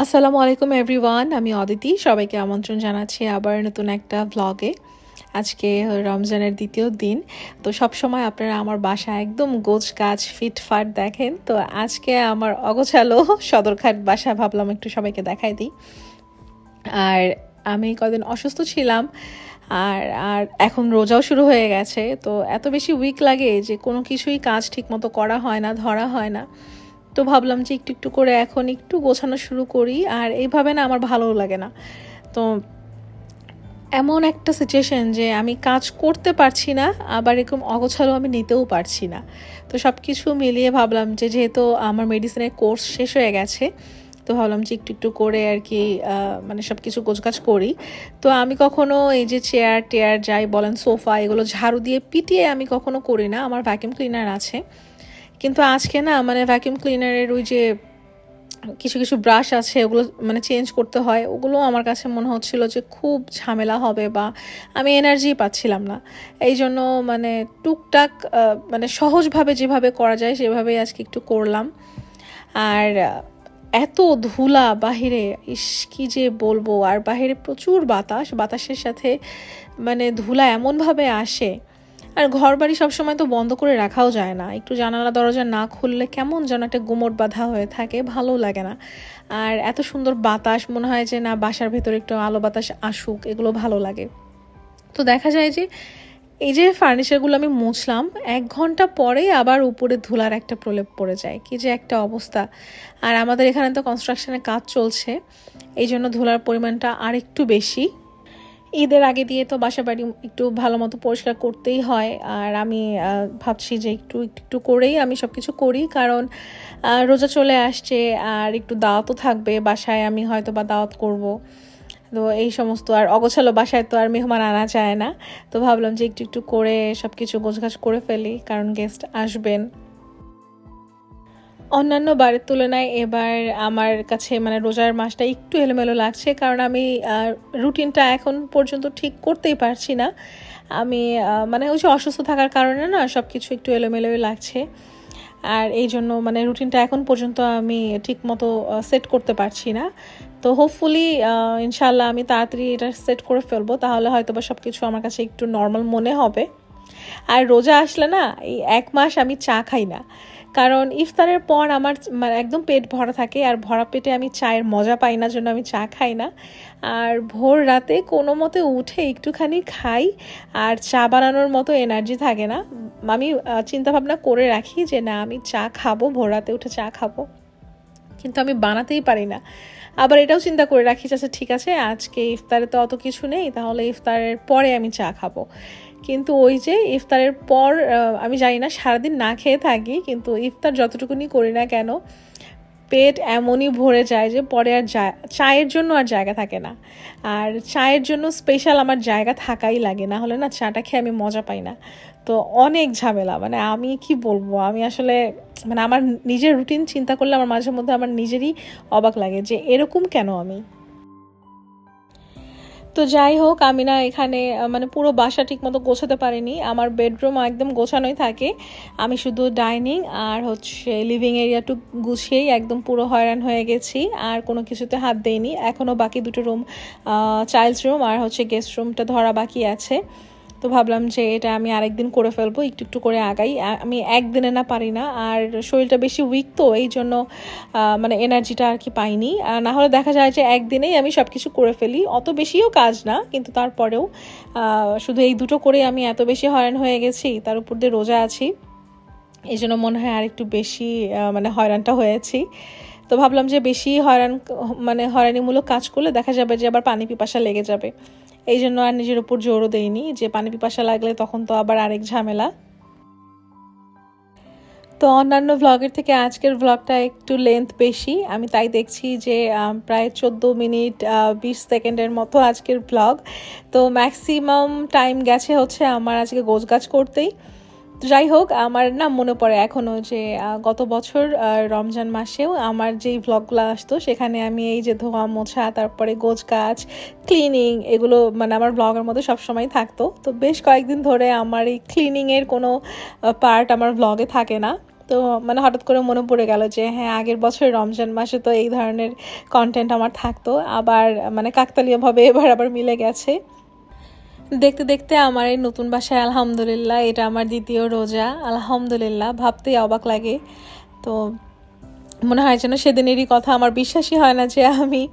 আসসালামু আলাইকুম এভরিওয়ান আমি অদিতি। সবাইকে আমন্ত্রণ জানাচ্ছি আবার নতুন একটা ভ্লগে আজকে রমজানের দ্বিতীয় দিন। তো সব সময় আপনারা আমার বাসা একদম গোছ গাছ ফিটফাট দেখেন। তো আজকে আমার অগোছালো সদরঘাট বাসা ভাবলাম একটু সবাইকে দেখাই দিই। আর আমি কদিন অসুস্থ ছিলাম, আর আর এখন রোজাও শুরু হয়ে গেছে। তো এত বেশি উইক লাগে যে কোনো কিছুই কাজ ঠিকমতো করা হয় না, ধরা হয় না। তো ভাবলাম যে একটু একটু করে এখন একটু গোছানো শুরু করি, আর এইভাবে না আমার ভালো লাগে না। তো এমন একটা সিচুয়েশন যে আমি কাজ করতে পারছি না, আবার এরকম অগোছালো আমি নিতেও পারছি না। তো সব কিছু মিলিয়ে ভাবলাম যে যেহেতু আমার মেডিসিনের কোর্স শেষ হয়ে গেছে, তো ভাবলাম যে একটু একটু করে আর কি মানে সব কিছু গোছগাছ করি। তো আমি কখনো এই যে চেয়ার টেয়ার যাই বলেন সোফা এগুলো ঝাড়ু দিয়ে পিটিয়ে আমি কখনো করি না। আমার ভ্যাকিউম ক্লিনার আছে। কিন্তু আজকে না মানে ভ্যাকিউম ক্লিনারের ওই যে কিছু কিছু ব্রাশ আছে, ওগুলো মানে চেঞ্জ করতে হয়, ওগুলো আমার কাছে মনে হচ্ছিল যে খুব ঝামেলা হবে বা আমি এনার্জি পাচ্ছিলাম না। এই জন্য মানে টুকটাক মানে সহজভাবে যেভাবে করা যায় সেভাবেই আজকে একটু করলাম। আর এত ধুলা বাহিরে, ইস, কি যে বলব? আর বাহিরে প্রচুর বাতাস, বাতাসের সাথে মানে ধুলা এমনভাবে আসে আর ঘর বাড়ি সবসময় তো বন্ধ করে রাখাও যায় না। একটু জানালা, দরজা না খুললে কেমন যেন একটা গুমট বাঁধা হয়ে থাকে ভালো লাগে না। আর এত সুন্দর বাতাস, মনে হয় যে না, বাসার ভেতরে একটু আলো বাতাস আসুক, এগুলো ভালো লাগে। তো দেখা যায় যে, এই যে ফার্নিচারগুলো আমি মুছলাম, এক ঘণ্টা পরেই আবার উপরে ধুলার একটা প্রলেপ পড়ে যায়। কি যে একটা অবস্থা। আর আমাদের এখানে তো কনস্ট্রাকশনের কাজ চলছে এই জন্য ধুলার পরিমাণটা আর একটু বেশি। ঈদের আগে দিয়ে তো বাসা বাড়ি একটু ভালো মতো পরিষ্কার করতেই হয়। আর আমি ভাবছি যে একটু একটু করেই আমি সব কিছু করি। কারণ রোজা চলে আসছে আর একটু দাওয়াতও থাকবে। বাসায় আমি হয়তো বা দাওয়াত করব। তো এই সমস্ত, আর অগোছালো বাসায় তো আর মেহমান আনা যায় না। তো ভাবলাম যে একটু একটু করে সব কিছু গোছগাছ করে ফেলি। কারণ গেস্ট আসবেন। অন্যান্য বারের তুলনায় এবার আমার কাছে মানে রোজার মাসটা একটু এলোমেলো লাগছে, কারণ আমি রুটিনটা এখন পর্যন্ত ঠিক করতেই পারছি না। আমি মানে ওই যে অসুস্থ থাকার কারণে না সব কিছু একটু এলোমেলোই লাগছে। আর এই জন্য মানে রুটিনটা এখন পর্যন্ত আমি ঠিক মতো সেট করতে পারছি না। তো হোপফুলি ইনশাল্লাহ আমি তাড়াতাড়ি এটা সেট করে ফেলব, তাহলে হয়তো বা সব কিছু আমার কাছে একটু নর্মাল মনে হবে। আর রোজা আসলে না, এই এক মাস আমি চা খাই না। কারণ ইফতারের পর আমার মানে একদম পেট ভরা থাকে আর ভরা পেটে আমি চায়ের মজা পাই না, জন্য আমি চা খাই না। আর ভোর রাতে কোনো মতে উঠে একটুখানি খাই আর চা বানানোর মতো এনার্জি থাকে না। আমি চিন্তাভাবনা করে রাখি যে না, আমি চা খাব, ভোর রাতে উঠে চা খাব। কিন্তু আমি বানাতেই পারি না। আবার এটাও চিন্তা করে রাখি আচ্ছা ঠিক আছে, আজকে ইফতারে তো অত কিছু নেই, তাহলে ইফতারের পরে আমি চা খাব। কিন্তু ওই যে ইফতারের পর আমি জানি না, সারাদিন না খেয়ে থাকি, কিন্তু ইফতার যতটুকুনি করি না কেন, পেট এমনই ভরে যায় যে পরে আর চায়ের জন্য আর জায়গা থাকে না। আর চায়ের জন্য স্পেশাল আমার জায়গা থাকাই লাগে, না হলে না চাটা খেয়ে আমি মজা পাই না। তো অনেক ঝামেলা মানে আমি কি বলব, আমি আসলে মানে আমার নিজের রুটিন চিন্তা করলে আমার মাঝে মধ্যে আমার নিজেরই অবাক লাগে যে এরকম কেন আমি? তো যাই হোক আমি না এখানে মানে পুরো বাসা ঠিক মতো গোছাতে পারিনি। আমার বেডরুম একদম গোছানোই থাকে। আমি শুধু ডাইনিং আর হচ্ছে লিভিং এরিয়াটু গুছিয়েই একদম পুরো হয়রান হয়ে গেছি। আর কোনো কিছুতে হাত দেইনি। এখনও বাকি দুটো রুম চাইল্ডস রুম আর হচ্ছে গেস্ট রুমটা ধরা বাকি আছে। তো ভাবলাম যে এটা আমি আরেকদিন করে ফেলব, একটু একটু করে আগাই। আমি একদিনে না পারি না, আর শরীরটা বেশি উইক তো এই জন্য মানে এনার্জিটা আর কি পাইনি। না হলে দেখা যায় যে একদিনেই আমি সব কিছু করে ফেলি। অত বেশিও কাজ না, কিন্তু তারপরেও শুধু এই দুটো করে আমি এত বেশি হয়রান হয়ে গেছি, তার উপর দিয়ে রোজা আছি। এই জন্য মনে হয় আর একটু বেশি মানে হয়রানটা হয়েছি। তো ভাবলাম যে বেশি হয়রান মানে হয়রানিমূলক কাজ করলে দেখা যাবে যে আবার পানি পিপাসা লেগে যাবে। এই জন্য আর নিজের উপর জোরও দেয়নি যে পানি পিপাসা লাগলে তখন তো আবার আরেক ঝামেলা। তো অন্যান্য ভ্লগের থেকে আজকের ভ্লগটা একটু লেন্থ বেশি। আমি তাই দেখছি যে প্রায় চোদ্দ মিনিট বিশ সেকেন্ডের মতো আজকের ভ্লগ তো ম্যাক্সিমাম টাইম গেছে হচ্ছে আমার আজকে গোছগাছ করতেই। যাই হোক, আমার না মনে পড়ে এখনও যে গত বছর রমজান মাসেও আমার যেই ভ্লগগুলো আসতো, সেখানে আমি এই যে ধোয়া মোছা, তারপরে গোছ গাছ ক্লিনিং এগুলো মানে আমার ব্লগের মধ্যে সবসময় থাকতো। তো বেশ কয়েকদিন ধরে আমার এই ক্লিনিংয়ের কোনো পার্ট আমার ভ্লগে থাকে না। তো মানে হঠাৎ করে মনে পড়ে গেল যে হ্যাঁ আগের বছর রমজান মাসে তো এই ধরনের কন্টেন্ট আমার থাকতো। আবার মানে কাকতালীয়ভাবে এবার আবার মিলে গেছে। দেখতে দেখতে আমার এই নতুন বাসায় আলহামদুলিল্লাহ এটা আমার দ্বিতীয় রোজা। আলহামদুলিল্লাহ, ভাবতেই অবাক লাগে। তো মনে হয় যেন সেদিনেরই কথা। আমার বিশ্বাসই হয় না যে আমি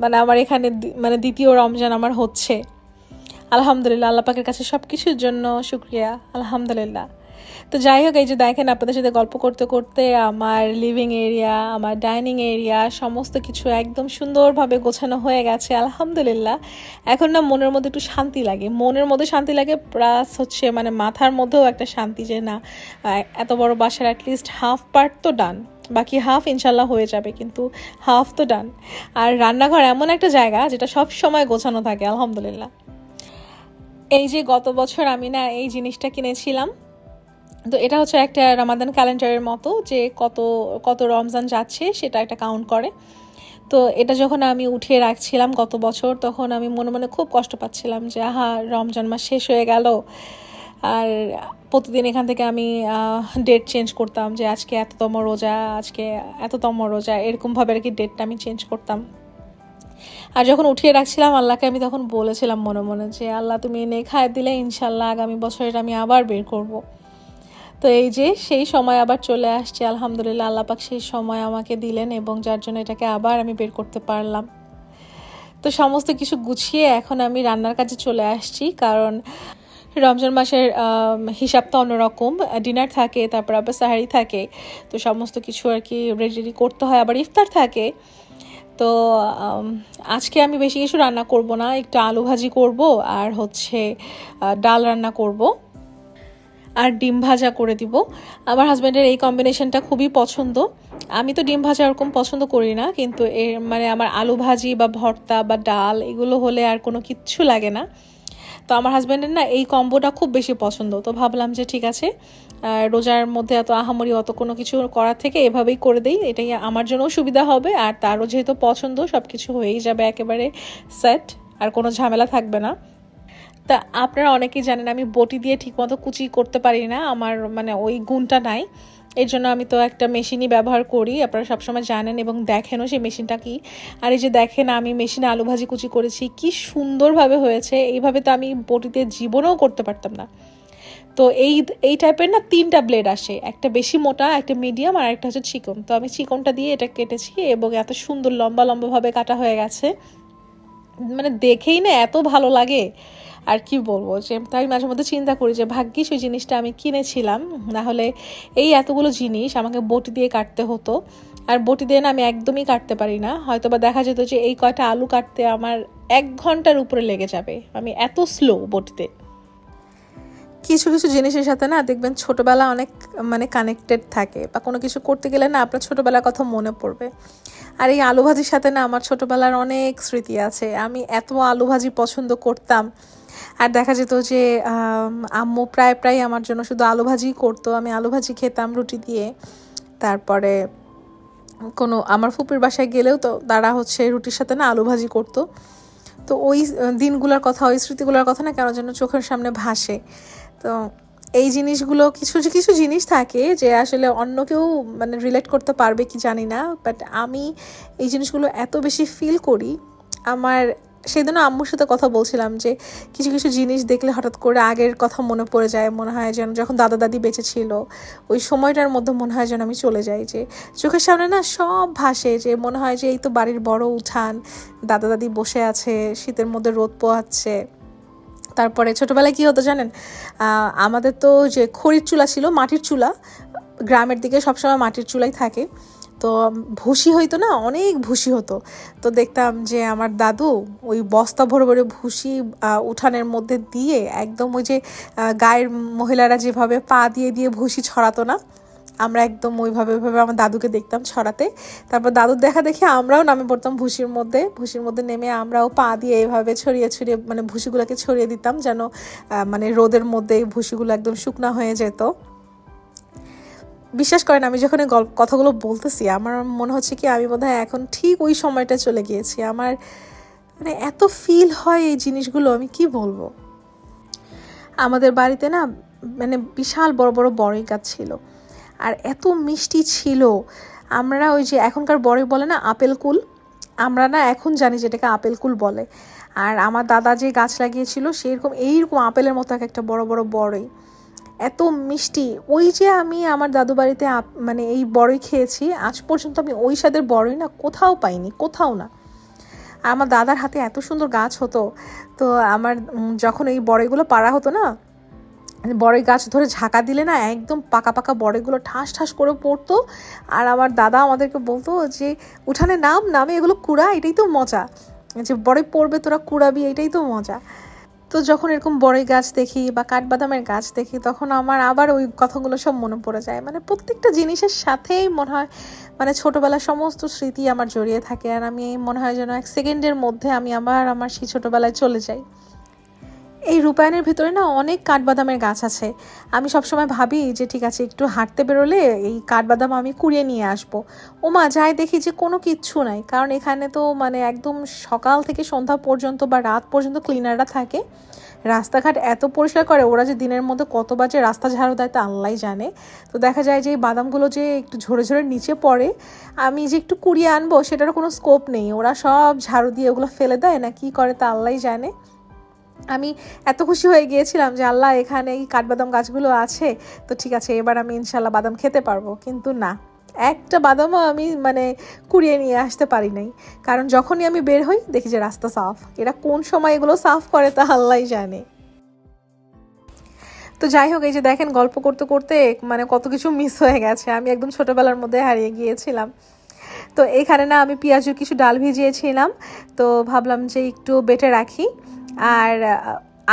মানে আমার এখানে মানে দ্বিতীয় রমজান আমার হচ্ছে। আলহামদুলিল্লাহ আল্লাপাকের কাছে সব কিছুর জন্য শুক্রিয়া। আলহামদুলিল্লাহ। তো যাই হোক, এই যে দেখেন আপনাদের সাথে গল্প করতে করতে আমার লিভিং এরিয়া আমার ডাইনিং এরিয়া সমস্ত কিছু একদম সুন্দরভাবে গোছানো হয়ে গেছে, আলহামদুলিল্লাহ। এখন না মনের মধ্যে একটু শান্তি লাগে। মনের মধ্যে শান্তি লাগে প্লাস হচ্ছে মানে মাথার মধ্যেও একটা শান্তি যে না এত বড় বাসার অ্যাটলিস্ট হাফ পার্ট তো ডান বাকি হাফ ইনশাল্লাহ হয়ে যাবে, কিন্তু হাফ তো ডান আর রান্নাঘর এমন একটা জায়গা যেটা সব সময় গোছানো থাকে, আলহামদুলিল্লাহ। এই যে গত বছর আমি না এই জিনিসটা কিনেছিলাম তো এটা হচ্ছে একটা রামাদান ক্যালেন্ডারের মতো যে কত কত রমজান যাচ্ছে সেটা একটা কাউন্ট করে। তো এটা যখন আমি উঠিয়ে রাখছিলাম গত বছর, তখন আমি মনে মনে খুব কষ্ট পাচ্ছিলাম যে, আহা, রমজান মাস শেষ হয়ে গেল। আর প্রতিদিন এখান থেকে আমি ডেট চেঞ্জ করতাম যে, আজকে এততম রোজা, আজকে এততম রোজা। এরকমভাবে আর কি ডেটটা আমি চেঞ্জ করতাম। আর যখন উঠিয়ে রাখছিলাম, আল্লাহকে আমি তখন বলেছিলাম মনে মনে যে, আল্লাহ, তুমি এনে খায় দিলে ইনশাল্লাহ আগামী বছরের আমি আবার বের করব। তো এই যে সেই সময় আবার চলে আসছে, আলহামদুলিল্লাহ আল্লাপাক সেই সময় আমাকে দিলেন এবং যার জন্য এটাকে আবার আমি বের করতে পারলাম। তো সমস্ত কিছু গুছিয়ে এখন আমি রান্নার কাজে চলে আসছি, কারণ রমজান মাসের হিসাব তো অন্যরকম। ডিনার থাকে, তারপর আবার সাহারি থাকে, তো সমস্ত কিছু আর কি রেডি করতে হয়। আবার ইফতার থাকে, তো আজকে আমি বেশি কিছু রান্না করব না, একটু আলু ভাজি করব আর হচ্ছে ডাল রান্না করব। আর ডিম ভাজা করে দিব। আমার হাজব্যান্ডের এই কম্বিনেশনটা খুবই পছন্দ। আমি তো ডিম ভাজা ওরকম পছন্দ করি না, কিন্তু এর মানে আমার আলু ভাজি বা ভর্তা বা ডাল এগুলো হলে আর কোনো কিচ্ছু লাগে না। তো আমার হাজব্যান্ডের না এই কম্বোটা খুব বেশি পছন্দ। তো ভাবলাম যে ঠিক আছে রোজার মধ্যে এত আহামরি অত কোনো কিছু করার থেকে এভাবেই করে দেই। এটাই আমার জন্যও সুবিধা হবে, আর তারও যেহেতু পছন্দ সব কিছু হয়েই যাবে একেবারে সেট আর কোনো ঝামেলা থাকবে না। তা আপনারা অনেকেই জানেন আমি বটি দিয়ে ঠিকমতো কুচি করতে পারি না, আমার মানে ওই গুণটা নাই। এর জন্য আমি তো একটা মেশিনই ব্যবহার করি, আপনারা সবসময় জানেন এবং দেখেনও সেই মেশিনটা কি। আর এই যে দেখেন, আমি মেশিনে আলু ভাজি কুচি করেছি, কি সুন্দরভাবে হয়েছে, এইভাবে তো আমি বটিতে জীবনেও করতে পারতাম না। তো এই এই টাইপের না তিনটা ব্লেড আসে, একটা বেশি মোটা, একটা মিডিয়াম আর একটা হচ্ছে চিকন। তো আমি চিকনটা দিয়ে এটা কেটেছি এবং এত সুন্দর লম্বা লম্বাভাবে কাটা হয়ে গেছে। মানে দেখেই না এত ভালো লাগে। আর কি বলব যে, তাই মাঝে মধ্যে চিন্তা করি যে, ভাগ্যিস ওই জিনিসটা আমি কিনেছিলাম। না হলে এই এতগুলো জিনিস আমাকে বটি দিয়ে কাটতে হতো। আর বটি দিয়ে না আমি একদমই কাটতে পারি না। হয়তো বা দেখা যেত যে, এই কয়টা আলু কাটতে আমার এক ঘণ্টার উপরে লেগে যাবে। আমি এত স্লো বটিতে। কিছু কিছু জিনিসের সাথে না দেখবেন ছোটোবেলা অনেক মানে কানেক্টেড থাকে। বা কোনো কিছু করতে গেলে না আপনার ছোটোবেলার কথা মনে পড়বে। আর এই আলু ভাজির সাথে না আমার ছোটোবেলার অনেক স্মৃতি আছে। আমি এত আলু ভাজি পছন্দ করতাম। আর দেখা যেত যে আম্মু প্রায় প্রায় আমার জন্য শুধু আলু ভাজি করতো। আমি আলু ভাজি খেতাম রুটি দিয়ে। তারপরে কোনো, আমার ফুপির বাসায় গেলেও তো তারা হচ্ছে রুটির সাথে না আলু ভাজি করতো। তো ওই দিনগুলোর কথা, ওই স্মৃতিগুলোর কথা না কেন যেন চোখের সামনে ভাসে। তো এই জিনিসগুলো কিছু কিছু জিনিস থাকে যে আসলে অন্য কেউ মানে রিলেট করতে পারবে কি জানি না। বাট আমি এই জিনিসগুলো এত বেশি ফিল করি, আমার সেদিনও আম্মুর সাথে কথা বলছিলাম যে কিছু কিছু জিনিস দেখলে হঠাৎ করে আগের কথা মনে পড়ে যায়, মনে হয় যেন যখন দাদা দাদি বেঁচে ছিল, ওই সময়টার মধ্যে মনে হয় যেন আমি চলে যাই যে চোখের সামনে না সব ভাসে যে মনে হয় যে এই তো বাড়ির বড় উঠান, দাদা দাদি বসে আছে, শীতের মধ্যে রোদ পোয়াচ্ছে তারপরে ছোটোবেলায় কি হতো জানেন? আমাদের তো যে খড়ির চুলা ছিল, মাটির চুলা, গ্রামের দিকে সবসময় মাটির চুলাই থাকে। তো ভুসি হইতো না, অনেক ভুসি হতো। তো দেখতাম যে আমার দাদু ওই বস্তা ভরে ভরে ভুসি উঠানের মধ্যে দিয়ে একদম ওই যে গায়ের মহিলারা যেভাবে পা দিয়ে দিয়ে ভুসি ছড়াতো না, আমরা একদম ওইভাবে ওইভাবে আমার দাদুকে দেখতাম ছড়াতে। তারপর দাদুর দেখা দেখে আমরাও নামে পড়তাম ভুসির মধ্যে ভুসির মধ্যে নেমে আমরাও পা দিয়ে এইভাবে ছড়িয়ে ছড়িয়ে মানে ভুসিগুলোকে ছড়িয়ে দিতাম যেন মানে রোদের মধ্যে ভুসিগুলো একদম শুকনা হয়ে যেত। বিশ্বাস করেন, আমি যখন এই গল্প কথাগুলো বলতেছি, আমার মনে হচ্ছে কি আমি বোধহয় এখন ঠিক ওই সময়টা চলে গিয়েছি। আমার মানে এত ফিল হয় এই জিনিসগুলো, আমি কি বলব? আমাদের বাড়িতে না মানে বিশাল বড় বড় বড়ই গাছ ছিল। আর এত মিষ্টি ছিল। আমরা ওই যে এখনকার বড় বলে না আপেল কুল? আমরা না এখন জানি যেটাকে আপেল কুল বলে। আর আমার দাদা যে গাছ লাগিয়েছিল, সেরকম এইরকম আপেলের মতো এক একটা বড় বড় বড়ই। এত মিষ্টি। ওই যে আমি আমার দাদু বাড়িতে মানে এই বড়ই খেয়েছি, আজ পর্যন্ত আমি ওই স্বাদের বড়ই না, কোথাও পাইনি, কোথাও না। আমার দাদার হাতে এত সুন্দর গাছ হতো, তো আমার যখন এই বড়ইগুলো পাড়া হতো না, বড়ই গাছ ধরে ঝাঁকা দিলে না একদম পাকা পাকা বড়ইগুলো ঠাস ঠাস করে পড়তো, আর আমার দাদা আমাদেরকে বলতো যে, উঠানে নাম, নামে এগুলো কুড়া, এটাই তো মজা। যে বড়ই পড়বে তোরা কুড়াবি, এটাই তো মজা। তো যখন এরকম বড়ই গাছ দেখি বা কাঠবাদামের গাছ দেখি, তখন আমার আবার ওই কথাগুলো সব মনে পড়ে যায়। মানে প্রত্যেকটা জিনিসের সাথেই মনে হয় মানে ছোটোবেলার সমস্ত স্মৃতি আমার জড়িয়ে থাকে। আর আমি মনে হয় যেন এক সেকেন্ডের মধ্যে আমি আবার আমার সেই ছোটোবেলায় চলে যাই। এই রূপায়ণের ভিতরে না অনেক কাঠবাদামের গাছ আছে। আমি সবসময় ভাবি যে ঠিক আছে, একটু হাঁটতে বেরোলে এই কাঠবাদাম আমি কুড়িয়ে নিয়ে আসব। ওমা, যাই দেখি যে কোনো কিচ্ছু নাই। কারণ এখানে তো মানে একদম সকাল থেকে সন্ধ্যা পর্যন্ত বা রাত পর্যন্ত ক্লিনাররা থাকে। রাস্তাঘাট এত পরিষ্কার করে, ওরা যে দিনের মধ্যে কত বাজে রাস্তা ঝাড়ু দেয় তা আল্লাহ জানে। তো দেখা যায় যে এই বাদামগুলো যে একটু ঝরে ঝরে নিচে পড়ে, আমি যে একটু কুড়িয়ে আনব সেটারও কোনো স্কোপ নেই। ওরা সব ঝাড়ু দিয়ে ওগুলো ফেলে দেয় না, কি করে তা আল্লাহ জানে। আমি এত খুশি হয়ে গিয়েছিলাম যে আল্লাহ, এখানে এই কাঠবাদাম গাছগুলো আছে। তো ঠিক আছে, এবার আমি ইনশাল্লাহ বাদাম খেতে পারব। কিন্তু না, একটা বাদামও আমি মানে কুড়িয়ে নিয়ে আসতে পারি নাই। কারণ যখনই আমি বের হই, দেখি যে রাস্তা সাফ। এরা কোন সময় এগুলো সাফ করে তা আল্লাহ জানে। তো যাই হোক, এই যে দেখেন, গল্প করতে করতে মানে কত কিছু মিস হয়ে গেছে। আমি একদম ছোটবেলার মধ্যে হারিয়ে গিয়েছিলাম। তো এখানে না, আমি পেঁয়াজের কিছু ডাল ভিজিয়েছিলাম। তো ভাবলাম যে একটু বেটে রাখি। আর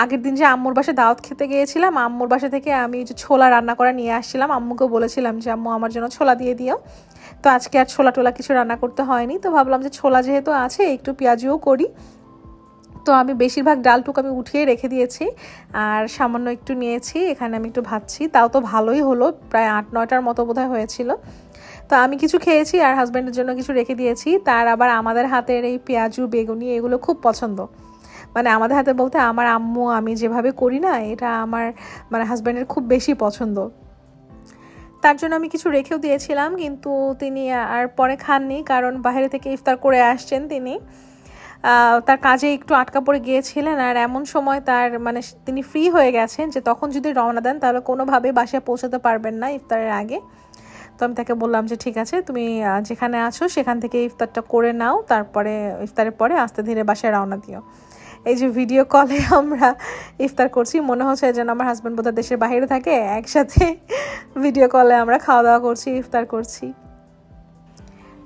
আগের দিন যে আম্মুর বাসায় দাওয়াত খেতে গিয়েছিলাম, আম্মুর বাসা থেকে আমি যে ছোলা রান্না করা নিয়ে আসছিলাম আম্মুকে বলেছিলাম যে, আম্মু, আমার জন্য ছোলা দিয়ে দিও। তো আজকে আর ছোলা টোলা কিছু রান্না করতে হয়নি, তো ভাবলাম যে ছোলা যেহেতু আছে, একটু পেঁয়াজিও করি। তো আমি বেশিরভাগ ডালটুকু আমি উঠিয়ে রেখে দিয়েছি, আর সামান্য একটু নিয়েছি, এখানে আমি একটু ভাবছি তাও তো ভালোই হলো, প্রায় আট, নয়টার মতো বোধহয় হয়েছিল। তো আমি কিছু খেয়েছি আর হাজব্যান্ডের জন্য কিছু রেখে দিয়েছি, তার আবার আমাদের হাতের এই পেঁয়াজু, বেগুনি, এগুলো খুব পছন্দ। মানে আমাদের হাতে বলতে আমার আম্মু, আমি যেভাবে করি না, এটা আমার মানে হাজব্যান্ডের খুব বেশি পছন্দ। তার জন্য আমি কিছু রেখেও দিয়েছিলাম, কিন্তু তিনি আর পরে খাননি, কারণ বাইরে থেকে ইফতার করে আসছেন তিনি। তার কাজে একটু আটকা পড়ে গিয়েছিলেন, আর এমন সময় তার মানে তিনি ফ্রি হয়ে গেছেন যে তখন যদি রওনা দেন, তাহলে কোনোভাবে বাসায় পৌঁছাতে পারবেন না ইফতারের আগে। তো আমি তাকে বললাম যে, ঠিক আছে, তুমি যেখানে আছো, সেখান থেকে ইফতারটা করে নাও, তারপরে, ইফতারের পরে আস্তে ধীরে বাসায় রওনা দিও। এই যে ভিডিও কলে আমরা ইফতার করছি, মনে হচ্ছে যেন আমার হাজব্যান্ড বোধহয় দেশের বাইরে থাকে, একসাথে ভিডিও কলে আমরা খাওয়া দাওয়া করছি, ইফতার করছি।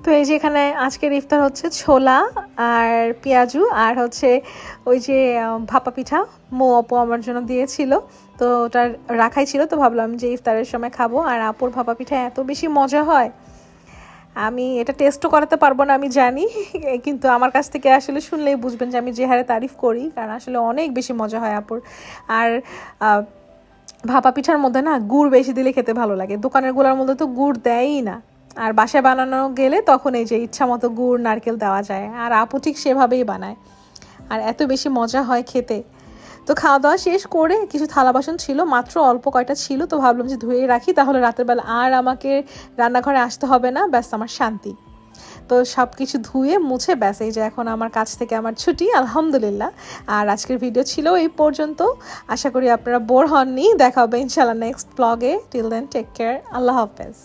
তো এই যে এখানে আজকের ইফতার হচ্ছে ছোলা আর পেঁয়াজু আর হচ্ছে ওই যে ভাপা পিঠা। মো আপু আমার জন্য দিয়েছিল, তো ওটা রাখাই ছিল, তো ভাবলাম যে ইফতারের সময় খাব। আর আপুর ভাপা পিঠা এত বেশি মজা হয়। আমি এটা টেস্টও করাতে পারব না, আমি জানি। কিন্তু আমার কাছ থেকে আসলে শুনলেই বুঝবেন যে আমি যে হারে তারিফ করি, কারণ আসলে অনেক বেশি মজা হয় আপুর। আর ভাপা পিঠার মধ্যে না গুড় বেশি দিলে খেতে ভালো লাগে। দোকানের গুড়ার মধ্যে তো গুড় দেয়ই না। আর বাসায় বানানো গেলে তখন এই যে ইচ্ছা মতো গুড়, নারকেল দেওয়া যায়। আর আপু ঠিক সেভাবেই বানায়। আর এত বেশি মজা হয় খেতে। তো খাওয়া দাওয়া শেষ করে কিছু থালা বাসন ছিল, মাত্র অল্প কয়টা ছিল, তো ভাবলাম যে ধুয়ে রাখি, তাহলে রাতের বেলা আর আমাকে রান্নাঘরে আসতে হবে না, ব্যাস আমার শান্তি। তো সব কিছু ধুয়ে মুছে ব্যাস, এই যে এখন আমার কাছ থেকে আমার ছুটি, আলহামদুলিল্লাহ। আর আজকের ভিডিও ছিল এই পর্যন্ত। আশা করি আপনারা বোর হননি, দেখা হবে ইনশাল্লাহ নেক্সট ব্লগে টিল দেন টেক কেয়ার আল্লাহ হাফেজ।